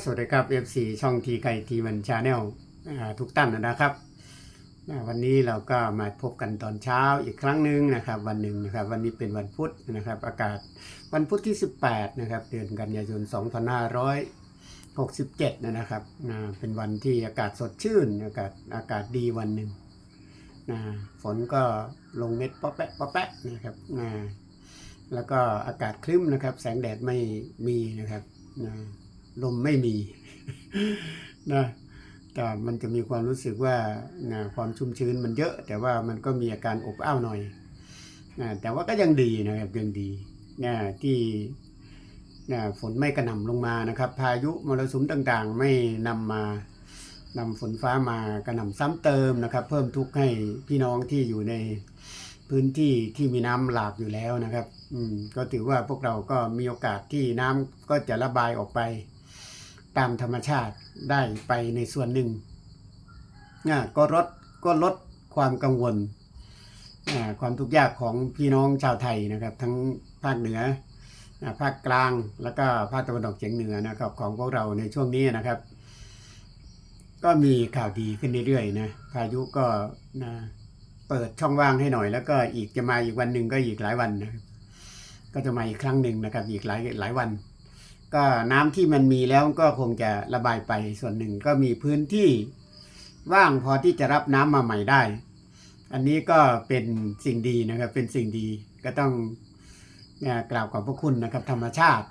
สวัสดีครับ FC ช่องทีไก่ทีมันชาแนลทุกท่านนะครับ วันนี้เราก็มาพบกันตอนเช้าอีกครั้งหนึ่งนะครับ วันหนึ่งนะครับ วันนี้เป็นวันพุธนะครับ อากาศวันพุธที่ 18 นะครับ เดือนกันยายน 2567 นะครับเป็นวันที่อากาศสดชื่น อากาศอากาศดีวันหนึ่งอ่าฝนก็ลงเม็ดป๊อปแปะป๊อปแปะนะครับอ่าแล้วก็อากาศครึ้มนะครับ แสงแดดไม่มีนะครับอ่า ลมไม่มีนะแต่มันจะมีความรู้สึกว่านะความชุ่มชื้นมันเยอะ แต่ว่ามันก็มีอาการอบอ้าวหน่อยนะแต่ว่าก็ยังดีนะครับยังดีนะที่นะฝนไม่กระหน่ำลงมานะครับ พายุมรสุมต่างๆ ไม่นำมานำฝนฟ้ามากระหน่ำซ้ำเติมนะครับ เพิ่มทุกข์ให้พี่น้องที่อยู่ในพื้นที่ที่มีน้ำหลากอยู่แล้วนะครับ อืมก็ถือว่าพวกเราก็มีโอกาสที่น้ำก็จะระบายออกไป ตามธรรมชาติได้ไปในส่วนหนึ่งอ่าก็ลดก็ลดความกังวลอ่าความทุกข์ยากของพี่น้องชาวไทยนะครับ ทั้งภาคเหนือภาคกลางแล้วก็ภาคตะวันออกเฉียงเหนือนะครับของพวกเราในช่วงนี้นะครับ ก็มีข่าวดีขึ้นเรื่อยๆนะพายุก็นะเปิดช่องว่างให้หน่อย แล้วก็อีกจะมาอีกวันหนึ่งก็อีกหลายวันนะก็จะมาอีกครั้งหนึ่งนะครับ อีกหลายหลายวัน ก็น้ำที่มันมีแล้วก็คงจะระบายไปส่วนหนึ่งก็มีพื้นที่ว่างพอที่จะรับน้ำมาใหม่ได้ อันนี้ก็เป็นสิ่งดีนะครับ เป็นสิ่งดีก็ต้องเนี่ยกราบขอบพระคุณนะครับ ธรรมชาติ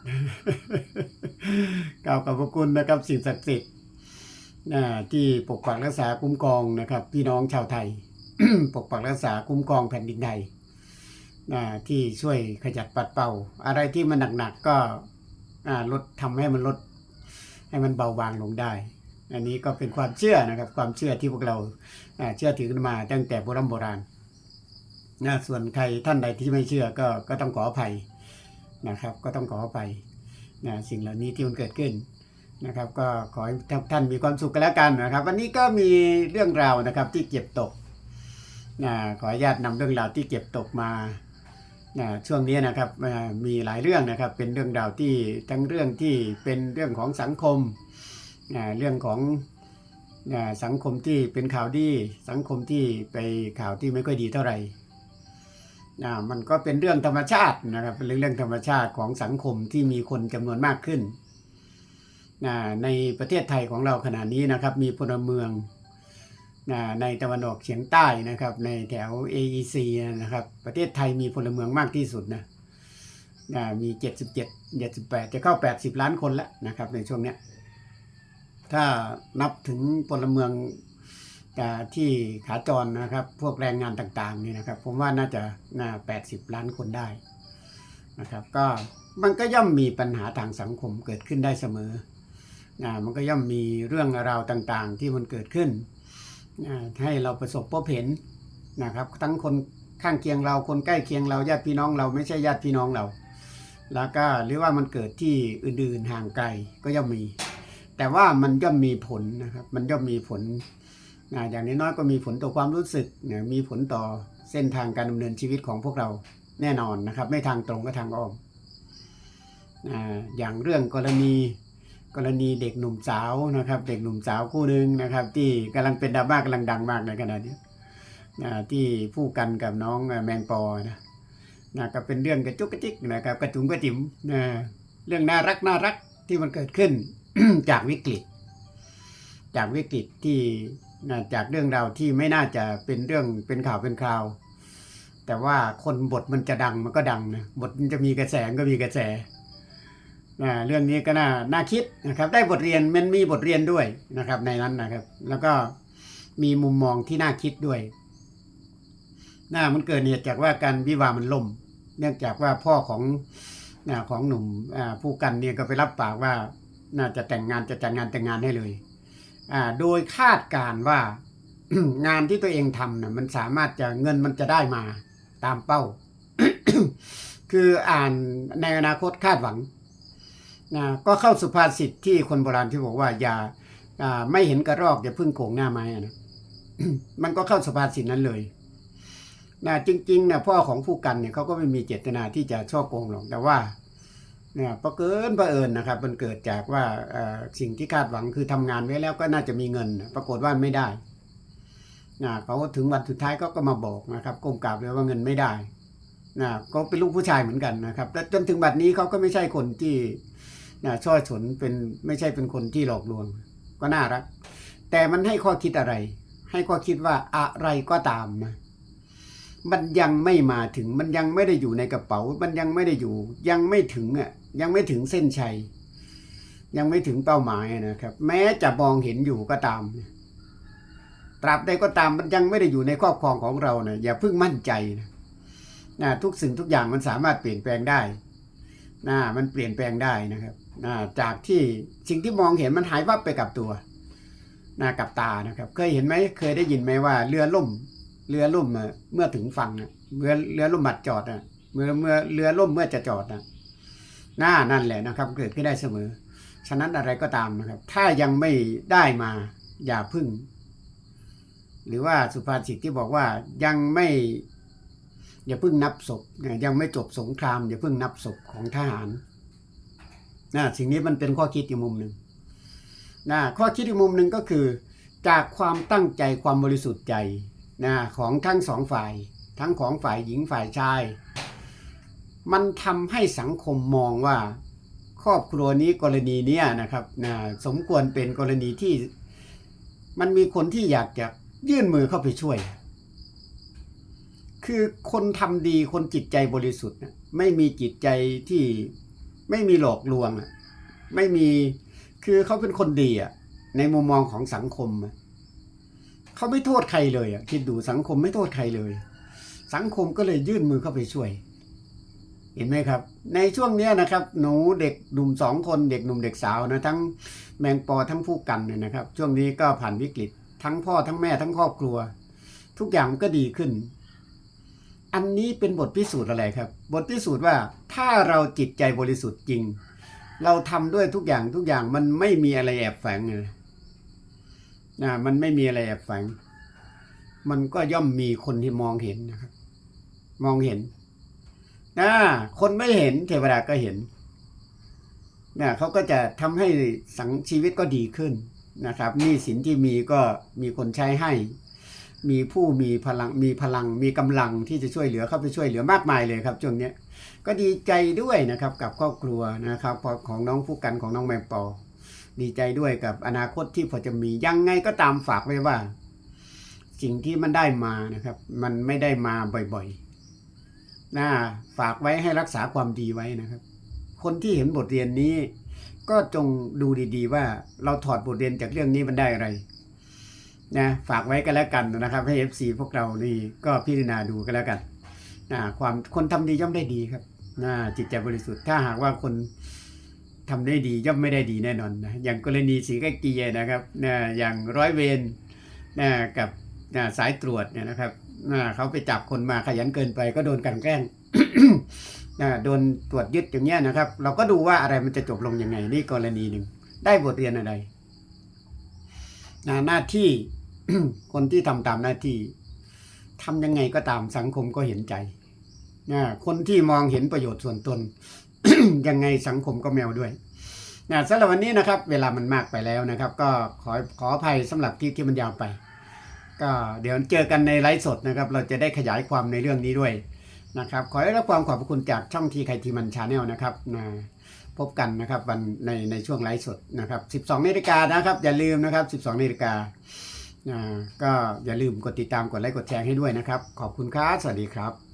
กราบขอบพระคุณนะครับ สิ่งศักดิ์สิทธิ์นะที่ปกปักรักษาคุ้มครองนะครับ พี่น้องชาวไทย ปกปักรักษาคุ้มครองแผ่นดินไทยนะที่ช่วยขจัดปัดเป่า อะไรที่มันหนักๆก็ ลดทำให้มันลดให้มันเบาบางลงได้ อันนี้ก็เป็นความเชื่อนะครับ ความเชื่อที่พวกเราเชื่อถือกันมาตั้งแต่โบราณโบราณนะส่วนใครท่านใดที่ไม่เชื่อก็ก็ต้องขออภัยนะครับ ก็ต้องขออภัยนะสิ่งเหล่านี้ที่มันเกิดขึ้นนะครับ ก็ขอให้ท่านมีความสุขกันแล้วกันนะครับ วันนี้ก็มีเรื่องราวนะครับที่เก็บตกนะขออนุญาตนำเรื่องราวที่เก็บตกมา ช่วงนี้นะครับมีหลายเรื่องนะครับเป็นเรื่องราวที่ทั้งเรื่องที่เป็นเรื่องของสังคมเรื่องของสังคมที่เป็นข่าวดีสังคมที่ไปข่าวที่ไม่ค่อยดีเท่าไหร่มันก็เป็นเรื่องธรรมชาตินะครับเป็นเรื่องธรรมชาติของสังคมที่มีคนจำนวนมากขึ้น ในประเทศไทยของเราขณะนี้นะครับมีพลเมือง ในตะวันออกเฉียงใต้นะครับ ในแถว AEC นะครับ ประเทศไทยมีพลเมืองมากที่สุดนะมี 77 78 จะเข้า 80 ล้านคนแล้วนะครับ ในช่วงเนี้ยถ้านับถึงพลเมืองอที่ขาจรนะครับ พวกแรงงานต่างๆนี่นะครับ ผมว่าน่าจะน่า80 ล้านคนได้นะครับ ก็มันก็ย่อมมีปัญหาทางสังคมเกิดขึ้นได้เสมอมันก็ย่อมมีเรื่องราวต่างๆ ที่มันเกิดขึ้น ให้เราประสบพบเห็นนะครับ ทั้งคนข้างเคียงเราคนใกล้เคียงเราญาติพี่น้องเราไม่ใช่ญาติพี่น้องเรา แล้วก็หรือว่ามันเกิดที่อื่นๆห่างไกลก็ย่อมมี แต่ว่ามันย่อมมีผลนะครับ มันย่อมมีผลอ่าอย่างน้อยๆก็มีผลต่อความรู้สึกนะมีผลต่อเส้นทางการดำเนินชีวิตของพวกเราแน่นอนนะครับ ไม่ทางตรงก็ทางอ้อมอ่าอย่างเรื่องกรณี กรณีเด็กหนุ่มสาวนะครับ เด็กหนุ่มสาวคู่หนึ่งนะครับ ที่กำลังเป็นดราม่ากำลังดังมากในขณะนี้ที่ผู้กันกับน้องแมงปอนะนะก็เป็นเรื่องกระจุกกระจิกนะครับกระจุงกระจิ๋มนะเรื่องน่ารักน่ารักที่มันเกิดขึ้นจากวิกฤต จากวิกฤตที่นะจากเรื่องราวที่ไม่น่าจะเป็นเรื่องเป็นข่าวเป็นคราว แต่ว่าคนบทมันจะดังมันก็ดังนะบทมันจะมีกระแสก็มีกระแส เรื่องนี้ก็น่าน่าคิดนะครับ ได้บทเรียนมันมีบทเรียนด้วยนะครับ ในนั้นนะครับ แล้วก็มีมุมมองที่น่าคิดด้วยน่ามันเกิดเหตุจากว่าการวิวามันล่ม เนื่องจากว่าพ่อของของหนุ่มผู้กันเนี่ยก็ไปรับปากว่าน่าจะแต่งงานจะจัดงานแต่งงานให้เลยโดยคาดการ์ว่างานที่ตัวเองทำนะมันสามารถจะเงินมันจะได้มาตามเป้า คืออ่านในอนาคตคาดหวัง นะก็เข้าสุภาษิตที่คนโบราณที่บอกว่าอย่าไม่เห็นกระรอกอย่าพึ่งโขงหน้าไม้นะมันก็เข้าสุภาษิตนั้นเลยนะจริงๆนะพ่อของผู้กันเนี่ยเขาก็ไม่มีเจตนาที่จะช่อโกงหรอกแต่ว่าเนี่ยประเกินประเอิญนะครับ มันเกิดจากว่าสิ่งที่คาดหวังคือทำงานไว้แล้วก็น่าจะมีเงิน ปรากฏว่าไม่ได้นะเขาถึงวันสุดท้ายก็ก็มาบอกนะครับก้มกราบเลยว่าเงินไม่ได้นะก็เป็นลูกผู้ชายเหมือนกันนะครับแต่จนถึงบัดนี้เขาก็ไม่ใช่คนที่ ช่อฉนเป็นไม่ใช่เป็นคนที่หลอกลวง ก็น่ารัก แต่มันให้ข้อคิดอะไร ให้ข้อคิดว่าอะไรก็ตามนะมันยังไม่มาถึงมันยังไม่ได้อยู่ในกระเป๋า มันยังไม่ได้อยู่ ยังไม่ถึงอะยังไม่ถึงเส้นชัย ยังไม่ถึงเป้าหมายนะครับ แม้จะมองเห็นอยู่ก็ตาม ตราบใดก็ตามมันยังไม่ได้อยู่ในครอบครองของเราเนะอย่าเพิ่งมั่นใจนะนะทุกสิ่งทุกอย่างมันสามารถเปลี่ยนแปลงได้นะมันเปลี่ยนแปลงได้นะครับ จากที่สิ่งที่มองเห็นมันหายวับไปกับตัวนะกับตานะครับ เคยเห็นไหมเคยได้ยินไหมว่าเรือล่ม เรือล่มเมื่อถึงฝั่งเรือเรือล่มบัดจอดอะเมื่อเมื่อเรือล่มเมื่อจะจอดนะน่านั่นแหละนะครับ เกิดขึ้นได้เสมอ ฉะนั้นอะไรก็ตามนะครับ ถ้ายังไม่ได้มาอย่าพึ่ง หรือว่าสุภาษิตที่บอกว่ายังไม่อย่าพึ่งนับศพยังไม่จบสงครามอย่าพึ่งนับศพของทหาร นะสิ่งนี้มันเป็นข้อคิดอีกมุมหนึ่งนะข้อคิดอีกมุมหนึ่งก็คือ จากความตั้งใจความบริสุทธิ์ใจนะของทั้งสองฝ่าย ทั้งของฝ่ายหญิงฝ่ายชาย มันทำให้สังคมมองว่า ครอบครัวนี้กรณีเนี้ยนะครับนะสมควรเป็นกรณีที่มันมีคนที่อยากจะยื่นมือเข้าไปช่วย คือคนทำดีคนจิตใจบริสุทธิ์ไม่มีจิตใจที่ ไม่มีหลอกลวงอะไม่มีคือเขาเป็นคนดีอะ ในมุมมองของสังคมเขาไม่โทษใครเลยอะคิดดูสังคมไม่โทษใครเลย สังคมก็เลยยื่นมือเข้าไปช่วย เห็นไหมครับ ในช่วงเนี้ยนะครับ หนูเด็กหนุ่มสองคนเด็กหนุ่มเด็กสาวนะทั้งแมงปอทั้งผู้กันเนี่ยนะครับ ช่วงนี้ก็ผ่านวิกฤต ทั้งพ่อทั้งแม่ทั้งครอบครัว ทุกอย่างก็ดีขึ้น อันนี้เป็นบทพิสูจน์อะไรครับ บทพิสูจน์ว่าถ้าเราจิตใจบริสุทธิ์จริง เราทำด้วยทุกอย่างทุกอย่างมันไม่มีอะไรแอบแฝงเลยนะมันไม่มีอะไรแอบแฝงมันก็ย่อมมีคนที่มองเห็นนะครับ มองเห็นนะคนไม่เห็นเทวดาก็เห็นนะเขาก็จะทำให้สังชีวิตก็ดีขึ้นนะครับนี้สินที่มีก็มีคนใช้ให้ มีผู้มีพลังมีพลังมีกำลังที่จะช่วยเหลือเข้าไปช่วยเหลือมากมายเลยครับช่วงนี้ก็ดีใจด้วยนะครับกับครอบครัวนะครับของน้องผู้กันของน้องแมงปอ ดีใจด้วยกับอนาคตที่พอจะมียังไงก็ตามฝากไว้ว่า สิ่งที่มันได้มานะครับ มันไม่ได้มาบ่อยๆนะฝากไว้ให้รักษาความดีไว้นะครับ คนที่เห็นบทเรียนนี้ ก็จงดูดีๆ ว่าเราถอดบทเรียนจากเรื่องนี้มันได้อะไร นะฝากไว้กันแล้วกันนะครับให้ FC พวกเรานี่ก็พิจารณาดูกันแล้วกันนะความคนทำดีย่อมได้ดีครับนะจิตใจบริสุทธิ์ถ้าหากว่าคนทำได้ดีย่อมไม่ได้ดีแน่นอนนะอย่างกรณีสีกากีนะครับนะอย่างร้อยเวรนะกับนะสายตรวจเนี่ยนะครับนะเขาไปจับคนมาขยันเกินไปก็โดนกันแกล้งนะโดนตรวจยึดอย่างเงี้ยนะครับ เราก็ดูว่าอะไรมันจะจบลงยังไงนี่กรณีหนึ่งได้บทเรียนอะไรนะหน้าที่ คนที่ทำตามหน้าที่ทำยังไงก็ตามสังคมก็เห็นใจนะคนที่มองเห็นประโยชน์ส่วนตน ยังไงสังคมก็แมวด้วยนะสำหรับวันนี้นะครับ เวลามันมากไปแล้วนะครับ ก็ขอขออภัยสำหรับที่ที่มันยาวไป ก็เดี๋ยวเจอกันในไลฟ์สดนะครับ เราจะได้ขยายความในเรื่องนี้ด้วยนะครับ ขอให้รับความขอบคุณจากช่องทีใครทีมันชาแนลนะครับนะพบกันนะครับวันในในช่วงไลฟ์สดนะครับ 12นาฬิกานะครับ อย่าลืมนะครับ 12นาฬิกา ก็อย่าลืมกดติดตามกดไลค์กดแชร์ให้ด้วยนะครับ ขอบคุณครับ สวัสดีครับ